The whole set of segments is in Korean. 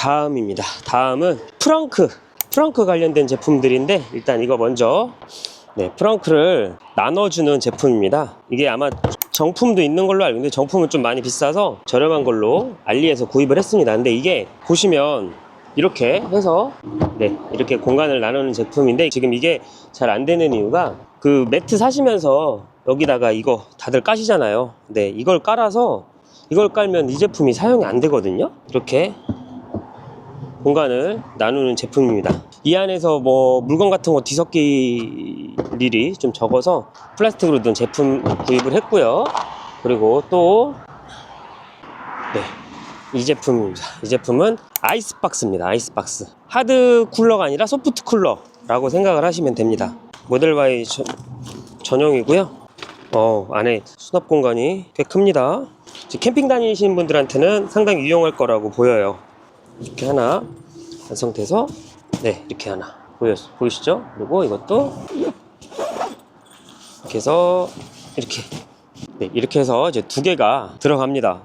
다음입니다. 다음은 프랑크. 프랑크 관련된 제품들인데 일단 이거 먼저 네, 프랑크를 나눠주는 제품입니다. 이게 아마 정품도 있는 걸로 알고 있는데 정품은 좀 많이 비싸서 저렴한 걸로 알리에서 구입을 했습니다. 근데 이게 보시면 이렇게 해서 네, 이렇게 공간을 나누는 제품인데 지금 이게 잘 안 되는 이유가 그 매트 사시면서 여기다가 이거 다들 까시잖아요. 근데 이걸 깔아서 이걸 깔면 이 제품이 사용이 안 되거든요. 이렇게 공간을 나누는 제품입니다. 이 안에서 뭐 물건 같은 거 뒤섞일 일이 좀 적어서 플라스틱으로 된 제품 구입을 했고요. 그리고 또 네. 이 제품입니다. 이 제품은 아이스박스입니다. 아이스박스. 하드 쿨러가 아니라 소프트 쿨러라고 생각을 하시면 됩니다. 모델 Y 저- 전용이고요. 어, 안에 수납 공간이 꽤 큽니다. 캠핑 다니시는 분들한테는 상당히 유용할 거라고 보여요. 이렇게 하나 완성돼서 네 이렇게 하나 보여 보이시죠? 그리고 이것도 이렇게 해서 이렇게 네 이렇게 해서 이제 두 개가 들어갑니다.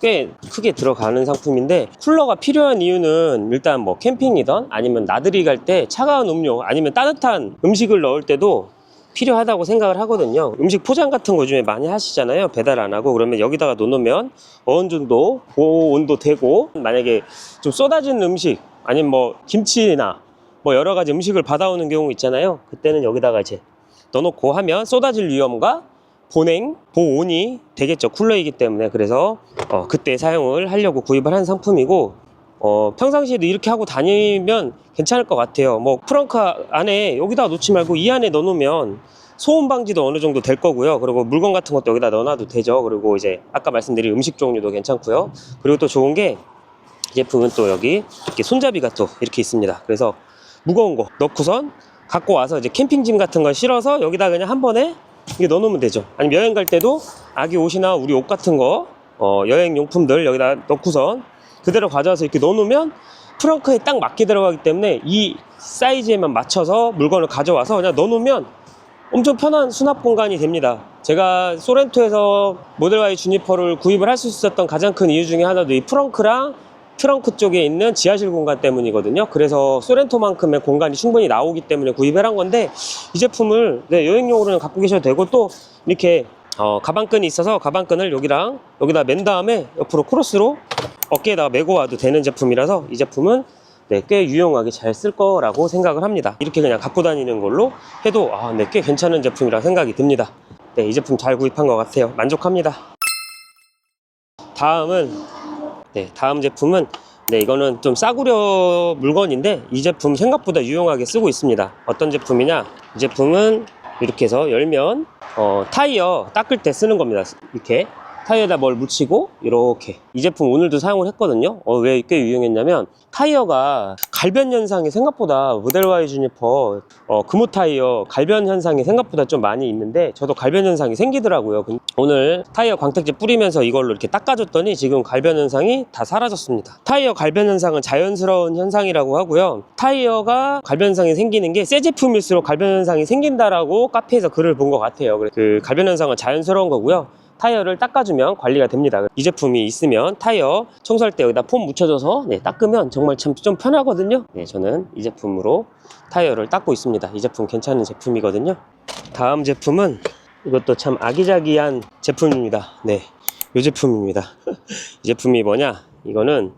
꽤 크게 들어가는 상품인데 쿨러가 필요한 이유는 일단 뭐 캠핑이든 아니면 나들이 갈 때 차가운 음료 아니면 따뜻한 음식을 넣을 때도 필요하다고 생각을 하거든요. 음식 포장 같은 거 요즘에 많이 하시잖아요. 배달 안 하고 그러면 여기다가 놓으면 어느 정도 보호 온도 되고 만약에 좀 쏟아진 음식 아니면 뭐 김치나 뭐 여러 가지 음식을 받아오는 경우 있잖아요. 그때는 여기다가 이제 넣어놓고 하면 쏟아질 위험과 보냉, 보온이 되겠죠. 쿨러이기 때문에 그래서 어, 그때 사용을 하려고 구입을 한 상품이고 어, 평상시에도 이렇게 하고 다니면 괜찮을 것 같아요. 뭐 프랑크 안에 여기다 놓지 말고 이 안에 넣어놓으면 소음 방지도 어느 정도 될 거고요. 그리고 물건 같은 것도 여기다 넣어놔도 되죠. 그리고 이제 아까 말씀드린 음식 종류도 괜찮고요. 그리고 또 좋은 게 이 제품은 또 여기 이렇게 손잡이가 또 이렇게 있습니다. 그래서 무거운 거 넣고선 갖고 와서 이제 캠핑짐 같은 거 실어서 여기다 그냥 한 번에 이게 넣어놓으면 되죠. 아니면 여행 갈 때도 아기 옷이나 우리 옷 같은 거 어, 여행 용품들 여기다 넣고선 그대로 가져와서 이렇게 넣어놓으면 프랑크에 딱 맞게 들어가기 때문에 이 사이즈에만 맞춰서 물건을 가져와서 그냥 넣어놓으면 엄청 편한 수납 공간이 됩니다. 제가 소렌토에서 모델 Y 주니퍼를 구입을 할 수 있었던 가장 큰 이유 중에 하나도 이 프랑크랑 트렁크 쪽에 있는 지하실 공간 때문이거든요. 그래서 소렌토만큼의 공간이 충분히 나오기 때문에 구입을 한 건데 이 제품을 네, 여행용으로는 갖고 계셔도 되고 또 이렇게 어, 가방끈이 있어서 가방끈을 여기랑 여기다 맨 다음에 옆으로 크로스로 어깨에다가 메고 와도 되는 제품이라서 이 제품은 네, 꽤 유용하게 잘 쓸 거라고 생각을 합니다. 이렇게 그냥 갖고 다니는 걸로 해도 아, 네, 꽤 괜찮은 제품이라 생각이 듭니다. 네, 이 제품 잘 구입한 것 같아요. 만족합니다. 다음은 네, 다음 제품은 네, 이거는 좀 싸구려 물건인데 이 제품 생각보다 유용하게 쓰고 있습니다. 어떤 제품이냐? 이 제품은 이렇게 해서 열면 어, 타이어 닦을 때 쓰는 겁니다. 이렇게 타이어에다 뭘 묻히고 이렇게 이 제품 오늘도 사용을 했거든요. 어, 왜 꽤 유용했냐면 타이어가 갈변 현상이 생각보다 모델 Y 주니퍼 어, 금호 타이어 갈변 현상이 생각보다 좀 많이 있는데 저도 갈변 현상이 생기더라고요. 근- 오늘 타이어 광택제 뿌리면서 이걸로 이렇게 닦아줬더니 지금 갈변 현상이 다 사라졌습니다. 타이어 갈변 현상은 자연스러운 현상이라고 하고요. 타이어가 갈변 현상이 생기는 게 새 제품일수록 갈변 현상이 생긴다라고 카페에서 글을 본 것 같아요. 그 갈변 현상은 자연스러운 거고요. 타이어를 닦아주면 관리가 됩니다. 이 제품이 있으면 타이어 청소할 때 여기다 폼 묻혀줘서 네, 닦으면 정말 참 좀 편하거든요. 네, 저는 이 제품으로 타이어를 닦고 있습니다. 이 제품 괜찮은 제품이거든요. 다음 제품은 이것도 참 아기자기한 제품입니다. 네, 이 제품입니다. 이 제품이 뭐냐? 이거는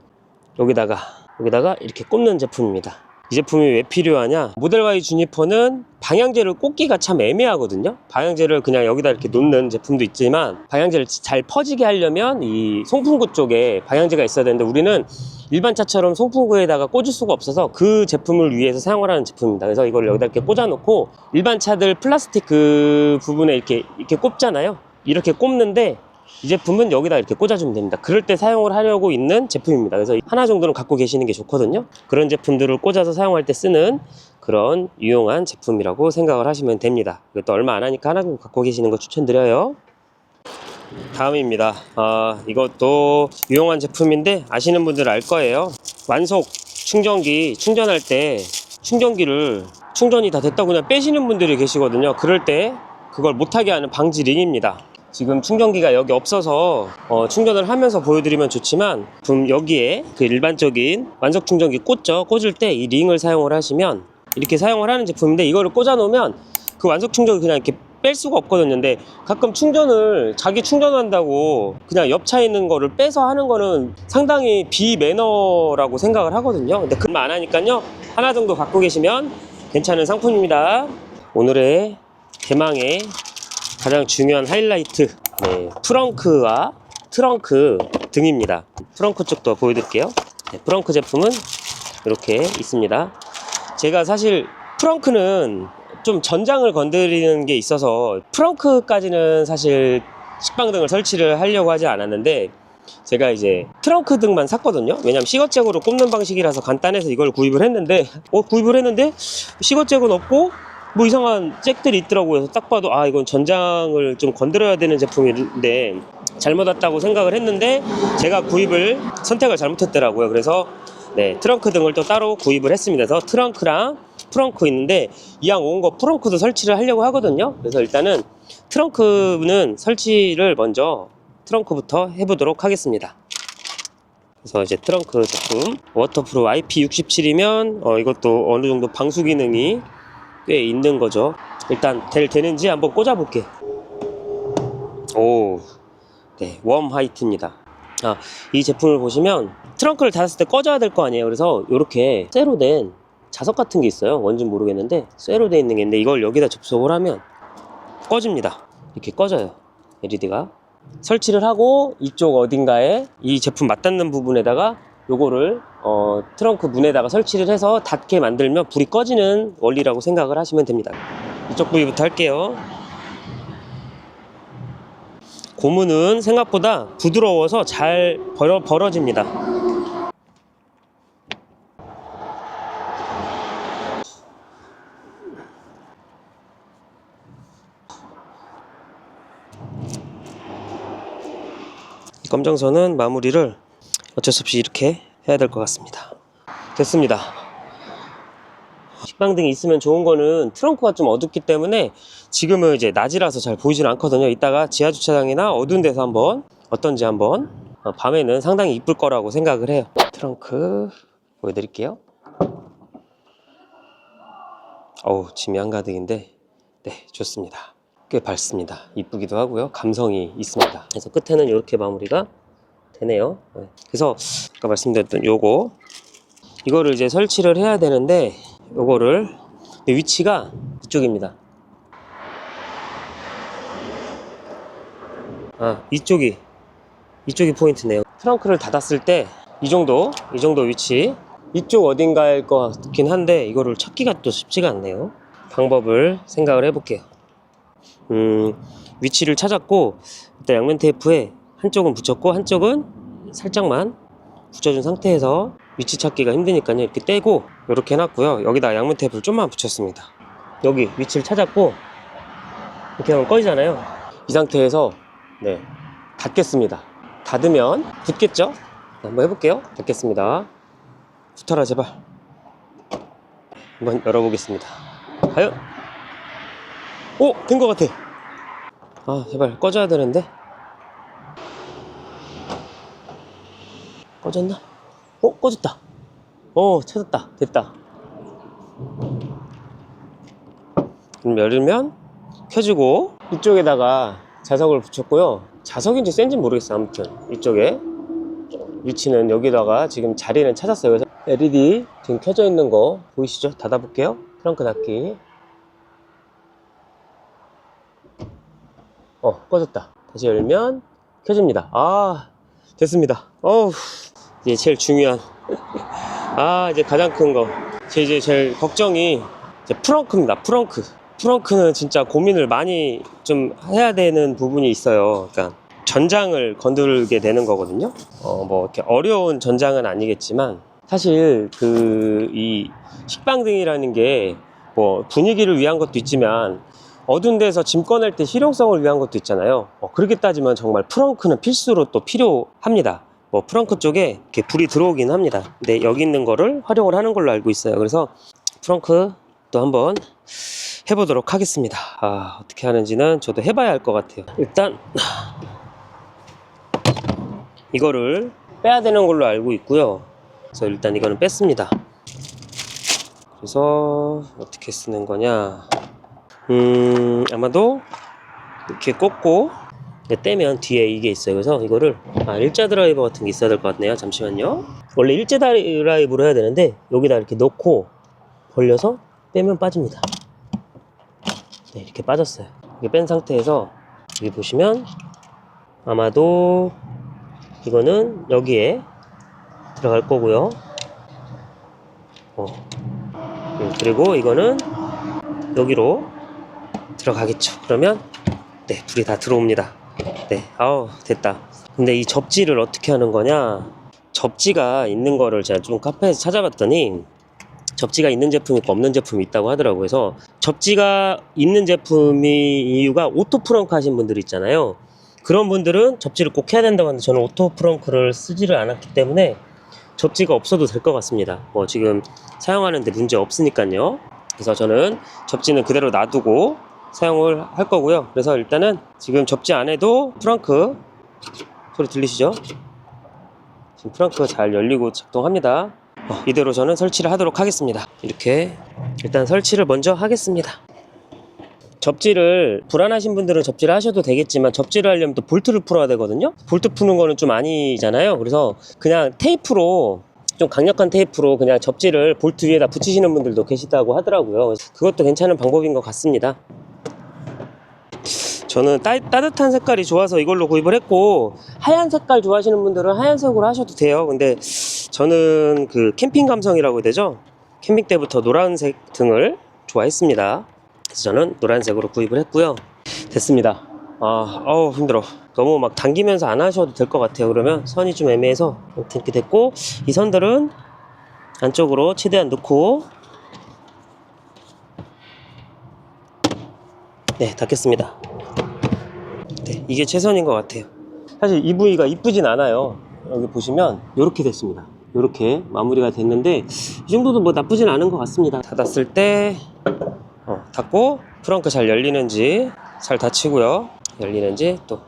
여기다가 여기다가 이렇게 꼽는 제품입니다. 이 제품이 왜 필요하냐? 모델 Y 주니퍼는 방향제를 꽂기가 참 애매하거든요. 방향제를 그냥 여기다 이렇게 놓는 제품도 있지만 방향제를 잘 퍼지게 하려면 이 송풍구 쪽에 방향제가 있어야 되는데 우리는 일반 차처럼 송풍구에다가 꽂을 수가 없어서 그 제품을 위해서 사용을 하는 제품입니다. 그래서 이걸 여기다 이렇게 꽂아놓고 일반 차들 플라스틱 그 부분에 이렇게 이렇게 꼽잖아요. 이렇게 꼽는데 이 제품은 여기다 이렇게 꽂아주면 됩니다. 그럴 때 사용을 하려고 있는 제품입니다. 그래서 하나 정도는 갖고 계시는 게 좋거든요. 그런 제품들을 꽂아서 사용할 때 쓰는 그런 유용한 제품이라고 생각을 하시면 됩니다. 이것도 얼마 안 하니까 하나 갖고 계시는 거 추천드려요. 다음입니다. 아, 이것도 유용한 제품인데 아시는 분들 알 거예요. 완속 충전기 충전할 때 충전기를 충전이 다 됐다고 그냥 빼시는 분들이 계시거든요. 그럴 때 그걸 못하게 하는 방지 링입니다. 지금 충전기가 여기 없어서 어, 충전을 하면서 보여드리면 좋지만 좀 여기에 그 일반적인 완속 충전기 꽂죠. 꽂을 때 이 링을 사용을 하시면 이렇게 사용을 하는 제품인데 이거를 꽂아 놓으면 그 완속 충전기 그냥 이렇게 뺄 수가 없거든요. 근데 가끔 충전을 자기 충전한다고 그냥 옆차에 있는 거를 빼서 하는 거는 상당히 비매너라고 생각을 하거든요. 근데 그만 안 하니까요. 하나 정도 갖고 계시면 괜찮은 상품입니다. 오늘의 대망의 가장 중요한 하이라이트 네, 프렁크와 트렁크 등입니다. 프렁크 쪽도 보여드릴게요. 네, 프렁크 제품은 이렇게 있습니다. 제가 사실 프렁크는 좀 전장을 건드리는 게 있어서 프렁크까지는 사실 식빵등을 설치를 하려고 하지 않았는데 제가 이제 트렁크 등만 샀거든요. 왜냐면 시거잭으로 꼽는 방식이라서 간단해서 이걸 구입을 했는데 어 구입을 했는데 시거잭은 없고 뭐 이상한 잭들이 있더라고요. 그래서 딱 봐도 아 이건 전장을 좀 건드려야 되는 제품인데 잘못 왔다고 생각을 했는데 제가 구입을 선택을 잘못했더라고요. 그래서 네 트렁크 등을 또 따로 구입을 했습니다. 그래서 트렁크랑 프렁크 있는데 이왕 온 거 프렁크도 설치를 하려고 하거든요. 그래서 일단은 트렁크는 설치를 먼저 트렁크부터 해보도록 하겠습니다. 그래서 이제 트렁크 제품 워터프루 IP67이면 어, 이것도 어느 정도 방수 기능이 꽤 있는 거죠. 일단 될 되는지 한번 꽂아 볼게. 오, 네, 웜 화이트입니다. 아, 이 제품을 보시면 트렁크를 닫았을 때 꺼져야 될 거 아니에요. 그래서 이렇게 쇠로 된 자석 같은 게 있어요. 뭔지 모르겠는데 쇠로 돼 있는 게 있는데 이걸 여기다 접속을 하면 꺼집니다. 이렇게 꺼져요. LED가 설치를 하고 이쪽 어딘가에 이 제품 맞닿는 부분에다가 요거를 어, 트렁크 문에다가 설치를 해서 닫게 만들면 불이 꺼지는 원리라고 생각을 하시면 됩니다. 이쪽 부위부터 할게요. 고무는 생각보다 부드러워서 잘 벌어, 벌어집니다. 이 검정선은 마무리를 어쩔 수 없이 이렇게 해야 될 것 같습니다. 됐습니다. 식빵등이 있으면 좋은 거는 트렁크가 좀 어둡기 때문에 지금은 이제 낮이라서 잘 보이지는 않거든요. 이따가 지하 주차장이나 어두운 데서 한번 어떤지 한번 어, 밤에는 상당히 이쁠 거라고 생각을 해요. 트렁크 보여드릴게요. 어우 짐이 한가득인데 네 좋습니다. 꽤 밝습니다. 이쁘기도 하고요. 감성이 있습니다. 그래서 끝에는 이렇게 마무리가 되네요. 네. 그래서 아까 말씀드렸던 요거 이거를 이제 설치를 해야 되는데 요거를 위치가 이쪽입니다. 아 이쪽이 이쪽이 포인트네요. 트렁크를 닫았을 때 이 정도 이 정도 위치 이쪽 어딘가일 것 같긴 한데 이거를 찾기가 또 쉽지가 않네요. 방법을 생각을 해볼게요. 음 위치를 찾았고 일단 양면 테이프에 한쪽은 붙였고 한쪽은 살짝만 붙여준 상태에서 위치 찾기가 힘드니까요. 이렇게 떼고 이렇게 해놨고요. 여기다 양면 테이프를 좀만 붙였습니다. 여기 위치를 찾았고 이렇게 하면 꺼지잖아요. 이 상태에서 네 닫겠습니다. 닫으면 붙겠죠? 한번 해볼게요. 닫겠습니다. 붙어라 제발. 한번 열어보겠습니다. 과연? 오! 된 것 같아. 아 제발 꺼져야 되는데 꺼졌나? 어 꺼졌다. 어 찾았다. 됐다. 그럼 열면 켜지고 이쪽에다가 자석을 붙였고요. 자석인지 센지 모르겠어요 아무튼. 이쪽에. 위치는 여기다가 지금 자리는 찾았어요. 그래서 LED 지금 켜져 있는 거 보이시죠? 닫아 볼게요. 트렁크 닫기. 어 꺼졌다. 다시 열면 켜집니다. 아 됐습니다. 어우 이제 제일 중요한. 아 이제 가장 큰 거. 제 이제 제일 걱정이 이제 프렁크입니다 프렁크. 프렁크는 진짜 고민을 많이 좀 해야 되는 부분이 있어요. 그러니까 전장을 건들게 되는 거거든요. 어 뭐 이렇게 어려운 전장은 아니겠지만 사실 그 이 식빵등이라는 게 뭐 분위기를 위한 것도 있지만 어두운 데서 짐 꺼낼 때 실용성을 위한 것도 있잖아요. 어, 그렇게 따지면 정말 프렁크는 필수로 또 필요합니다. 뭐 프렁크 쪽에 이렇게 불이 들어오긴 합니다. 근데 여기 있는 거를 활용을 하는 걸로 알고 있어요. 그래서 프렁크 또 한번 해보도록 하겠습니다. 아, 어떻게 하는지는 저도 해봐야 할 것 같아요. 일단 이거를 빼야 되는 걸로 알고 있고요. 그래서 일단 이거는 뺐습니다. 그래서 어떻게 쓰는 거냐? 음, 아마도 이렇게 꽂고 떼면 뒤에 이게 있어요. 그래서 이거를 아, 일자 드라이버 같은 게 있어야 될 것 같네요. 잠시만요. 원래 일자 드라이브로 해야 되는데 여기다 이렇게 넣고 벌려서 빼면 빠집니다. 네, 이렇게 빠졌어요. 이게 뺀 상태에서 여기 보시면 아마도 이거는 여기에 들어갈 거고요. 어. 음, 그리고 이거는 여기로 들어가겠죠. 그러면 네, 불이 다 들어옵니다. 네, 아우 됐다. 근데 이 접지를 어떻게 하는 거냐? 접지가 있는 거를 제가 좀 카페에서 찾아봤더니 접지가 있는 제품이 있고 없는 제품이 있다고 하더라고요. 그래서 접지가 있는 제품이 이유가 오토 프렁크 하신 분들 있잖아요. 그런 분들은 접지를 꼭 해야 된다고 하는데 저는 오토 프렁크를 쓰지를 않았기 때문에 접지가 없어도 될 것 같습니다. 뭐 지금 사용하는데 문제 없으니까요. 그래서 저는 접지는 그대로 놔두고 사용을 할 거고요. 그래서 일단은 지금 접지 안에도 프렁크 소리 들리시죠? 지금 프렁크가 잘 열리고 작동합니다. 어, 이대로 저는 설치를 하도록 하겠습니다. 이렇게 일단 설치를 먼저 하겠습니다. 접지를 불안하신 분들은 접지를 하셔도 되겠지만 접지를 하려면 또 볼트를 풀어야 되거든요. 볼트 푸는 거는 좀 아니잖아요. 그래서 그냥 테이프로 좀 강력한 테이프로 그냥 접지를 볼트 위에다 붙이시는 분들도 계시다고 하더라고요. 그것도 괜찮은 방법인 것 같습니다. 저는 따, 따뜻한 색깔이 좋아서 이걸로 구입을 했고 하얀 색깔 좋아하시는 분들은 하얀색으로 하셔도 돼요. 근데 저는 그 캠핑 감성이라고 해야 되죠. 캠핑 때부터 노란색 등을 좋아했습니다. 그래서 저는 노란색으로 구입을 했고요. 됐습니다. 아, 어우 힘들어. 너무 막 당기면서 안 하셔도 될 것 같아요. 그러면 선이 좀 애매해서 이렇게 됐고 이 선들은 안쪽으로 최대한 넣고 네 닫겠습니다. 네 이게 최선인 것 같아요. 사실 이 부위가 이쁘진 않아요. 여기 보시면 이렇게 됐습니다. 이렇게 마무리가 됐는데 이 정도도 뭐 나쁘진 않은 것 같습니다. 닫았을 때 어, 닫고 프렁크 잘 열리는지 잘 닫히고요. 열리는지 또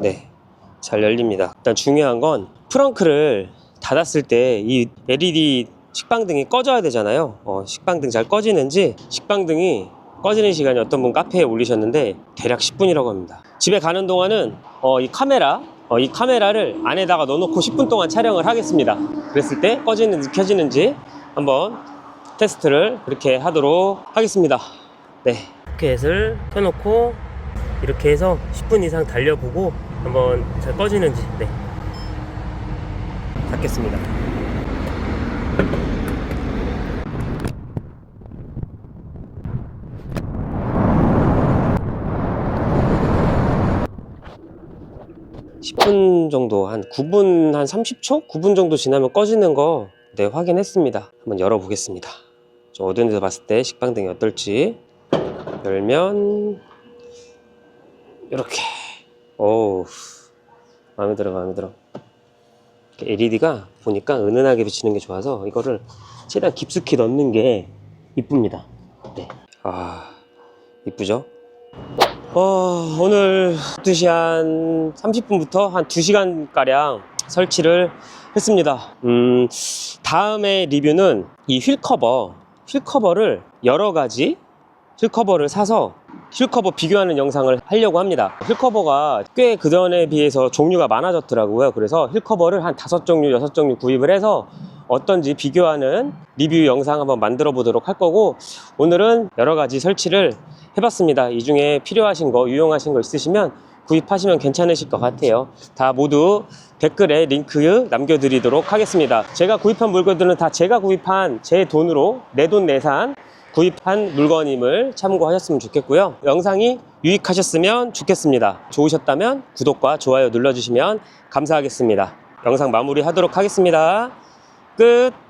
네, 잘 열립니다. 일단 중요한 건 프렁크를 닫았을 때 이 LED 식빵등이 꺼져야 되잖아요. 어, 식빵등 잘 꺼지는지 식빵등이 꺼지는 시간이 어떤 분 카페에 올리셨는데 대략 10분이라고 합니다. 집에 가는 동안은 어, 이 카메라 어, 이 카메라를 안에다가 넣어놓고 10분 동안 촬영을 하겠습니다. 그랬을 때 꺼지는지 켜지는지 한번 테스트를 그렇게 하도록 하겠습니다. 네. 포켓을 켜놓고 이렇게 해서 10분 이상 달려보고 한번 잘 꺼지는지 네. 닫겠습니다. 십분 정도 한 9분 한 30초? 9분 정도 지나면 꺼지는 거 네, 확인했습니다. 한번 열어보겠습니다. 저 어두운 데서 봤을 때 식빵등이 어떨지 열면 이렇게 오 마음에 들어 마음에 들어 LED가 보니까 은은하게 비치는 게 좋아서 이거를 최대한 깊숙이 넣는 게 이쁩니다 네. 아 이쁘죠 어, 오늘 2시 한 30분부터 한 2시간 가량 설치를 했습니다 음 다음에 리뷰는 이 휠 커버 휠 커버를 여러 가지 휠 커버를 사서 휠 커버 비교하는 영상을 하려고 합니다. 휠 커버가 꽤 그전에 비해서 종류가 많아졌더라고요. 그래서 휠 커버를 한 다섯 종류, 여섯 종류 구입을 해서 어떤지 비교하는 리뷰 영상 한번 만들어 보도록 할 거고 오늘은 여러 가지 설치를 해봤습니다. 이 중에 필요하신 거, 유용하신 거 있으시면 구입하시면 괜찮으실 것 같아요. 다 모두 댓글에 링크 남겨드리도록 하겠습니다. 제가 구입한 물건들은 다 제가 구입한 제 돈으로 내 돈 내산 구입한 물건임을 참고하셨으면 좋겠고요. 영상이 유익하셨으면 좋겠습니다. 좋으셨다면 구독과 좋아요 눌러주시면 감사하겠습니다. 영상 마무리하도록 하겠습니다. 끝!